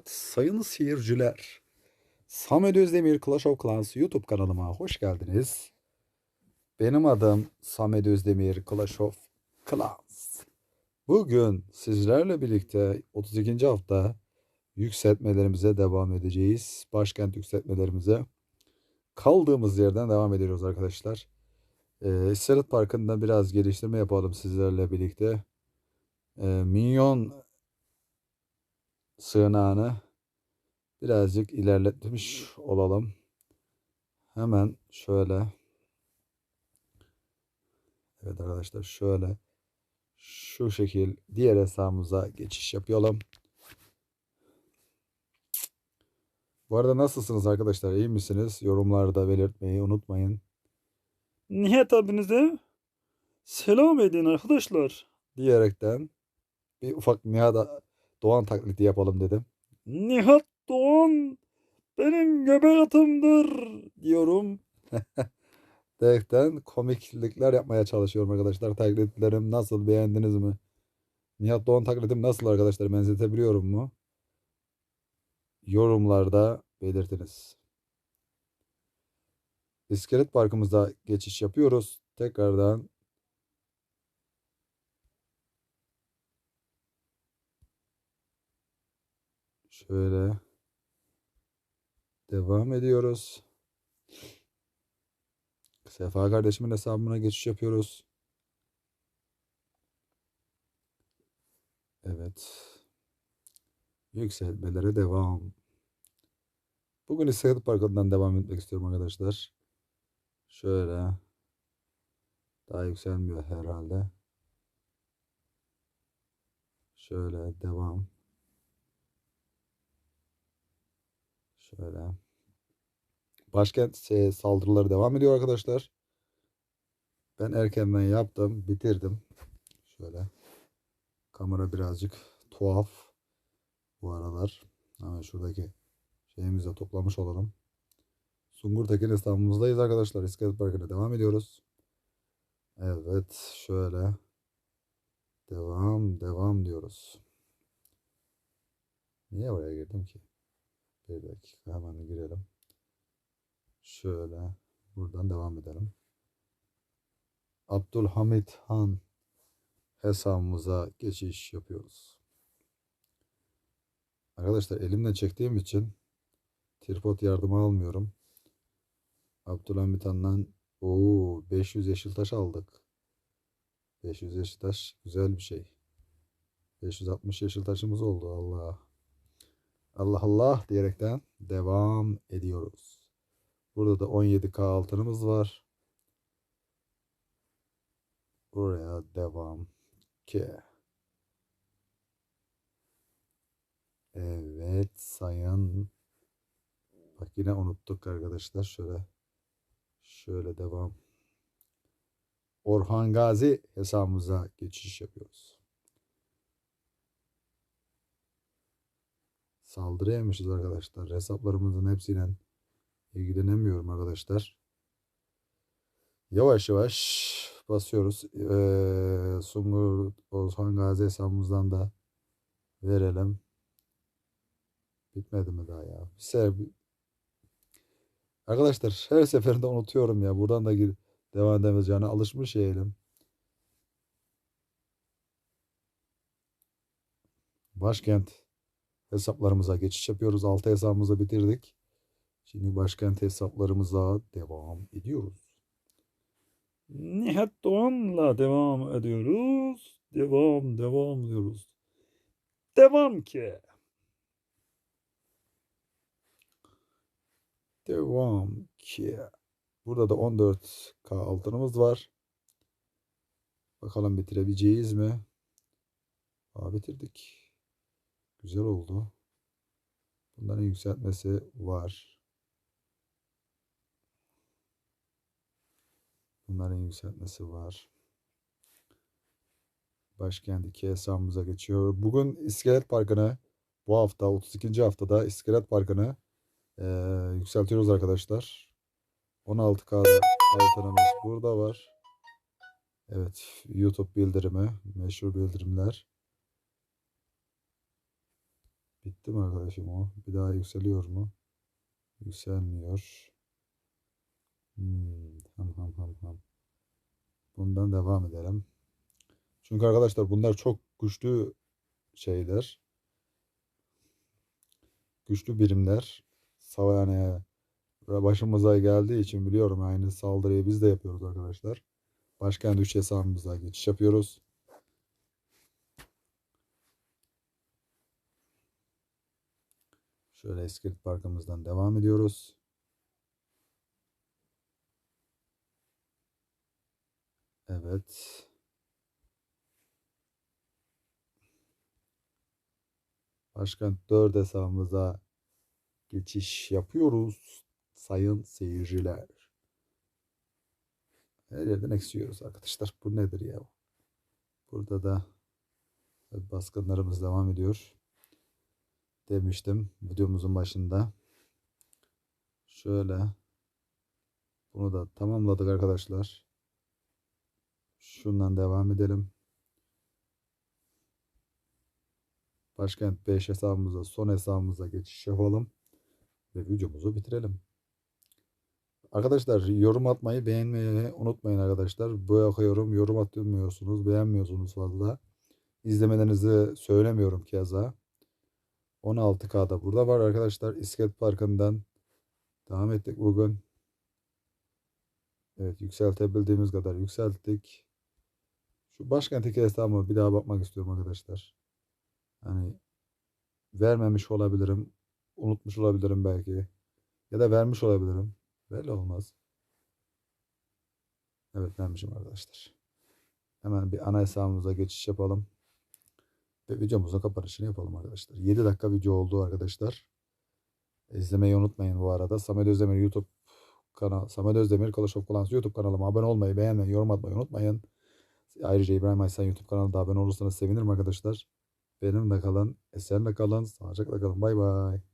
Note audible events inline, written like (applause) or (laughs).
Evet sayın seyirciler. Samet Özdemir Clash of Clans YouTube kanalıma hoş geldiniz. Benim adım Samet Özdemir Clash of Clans. Bugün sizlerle birlikte 32. hafta yükseltmelerimize devam edeceğiz. Başkent yükseltmelerimize kaldığımız yerden devam ediyoruz arkadaşlar. Ee, İskelet Parkı'nda biraz geliştirme yapalım sizlerle birlikte. Ee, minyon sığınağını birazcık ilerletmiş olalım. Hemen şöyle. Evet arkadaşlar şöyle şu şekil diğer hesabımıza geçiş yapalım. Bu arada nasılsınız arkadaşlar? İyi misiniz? Yorumlarda belirtmeyi unutmayın. Nihat abinize selam edin arkadaşlar. Diyerekten bir ufak Nihat Doğan taklidi yapalım dedim. Nihat Doğan benim göbek atımdır diyorum. (laughs) Diyerekten komiklikler yapmaya çalışıyorum arkadaşlar. Taklitlerim nasıl? Beğendiniz mi? Nihat Doğan taklidim nasıl arkadaşlar? Benzetebiliyorum mu? Yorumlarda belirtiniz. İskelet Parkımıza geçiş yapıyoruz. Tekrardan şöyle devam ediyoruz. Sefa kardeşimin hesabına geçiş yapıyoruz. Evet. Yükselmelere devam. Bugün İskelet Parkı'ndan devam etmek istiyorum arkadaşlar. Şöyle. Daha yükselmiyor herhalde. Şöyle devam. Şöyle. Başkent şey, saldırıları devam ediyor arkadaşlar. Ben erkenden yaptım, bitirdim. Şöyle. Kamera birazcık tuhaf bu aralar. Hemen şuradaki şeyimizi de toplamış olalım. Sungur Tekin hesabımızdayız arkadaşlar. İskelet Parkı'na devam ediyoruz. Evet, şöyle. Devam, devam diyoruz. Niye oraya girdim ki? Bir dakika hemen girelim. Şöyle buradan devam edelim. Abdülhamit Han hesabımıza geçiş yapıyoruz. Arkadaşlar elimle çektiğim için tripod yardımı almıyorum. Abdülhamit Han'dan o 500 yeşil taş aldık. 500 yeşil taş güzel bir şey. 560 yeşil taşımız oldu Allah. Allah Allah diyerekten devam ediyoruz. Burada da 17k altınımız var. Buraya devam ki. Evet sayın. Bak yine unuttuk arkadaşlar. Şöyle şöyle devam. Orhan Gazi hesabımıza geçiş yapıyoruz. Saldırı arkadaşlar. Hesaplarımızın hepsiyle ilgilenemiyorum arkadaşlar. Yavaş yavaş basıyoruz. Ee, Sungur Orhan Gazi hesabımızdan da verelim. Bitmedi mi daha ya? Bir Arkadaşlar her seferinde unutuyorum ya. Buradan da gir devam edemeyeceğine alışmış eğilim. Başkent hesaplarımıza geçiş yapıyoruz. 6 hesabımızı bitirdik. Şimdi başkent hesaplarımıza devam ediyoruz. Nihat Doğan'la devam ediyoruz. Devam, devam diyoruz. Devam ki. Devam ki. Burada da 14k altınımız var. Bakalım bitirebileceğiz mi? Aa, bitirdik. Güzel oldu. Bunların yükseltmesi var. Bunların yükseltmesi var. Başkent 2 hesabımıza geçiyor. Bugün İskelet Parkı'nı bu hafta 32. haftada İskelet Parkı'nı eee, yükseltiyoruz arkadaşlar. 16K'da altınımız burada var. Evet, YouTube bildirimi, meşhur bildirimler. Bitti mi arkadaşım o? Bir daha yükseliyor mu? Yükselmiyor. Hmm, ham ham ham ham. Bundan devam edelim. Çünkü arkadaşlar bunlar çok güçlü şeyler. Güçlü birimler. Sava yani başımıza geldiği için biliyorum aynı saldırıyı biz de yapıyoruz arkadaşlar. Başkent 3 hesabımıza geçiş yapıyoruz. Şöyle iskelet parkımızdan devam ediyoruz. Evet. Başkent 4 hesabımıza geçiş yapıyoruz. Sayın seyirciler. Her yerden eksiyoruz arkadaşlar. Bu nedir ya? Burada da baskınlarımız devam ediyor. Demiştim videomuzun başında. Şöyle. Bunu da tamamladık arkadaşlar. Şundan devam edelim. Başkent 5 hesabımıza, son hesabımıza geçiş yapalım. Ve videomuzu bitirelim. Arkadaşlar yorum atmayı, beğenmeyi unutmayın arkadaşlar. Bu bakıyorum yorum atmıyorsunuz, beğenmiyorsunuz fazla. İzlemelerinizi söylemiyorum keza. 16K'da burada var arkadaşlar. İskelet Parkı'ndan devam ettik bugün. Evet yükseltebildiğimiz kadar yükselttik. Şu başkentteki hesabıma bir daha bakmak istiyorum arkadaşlar. Hani vermemiş olabilirim. Unutmuş olabilirim belki. Ya da vermiş olabilirim. Belli olmaz. Evet vermişim arkadaşlar. Hemen bir ana hesabımıza geçiş yapalım. Ve videomuzun kapanışını yapalım arkadaşlar. 7 dakika video oldu arkadaşlar. İzlemeyi unutmayın bu arada. Samet Özdemir YouTube kanal Samet Özdemir Clash of Clans YouTube kanalıma abone olmayı, beğenmeyi, yorum atmayı unutmayın. Ayrıca İbrahim Aysan YouTube kanalına da abone olursanız sevinirim arkadaşlar. Benimle kalın, esenle kalın, sağlıcakla kalın. Bay bay.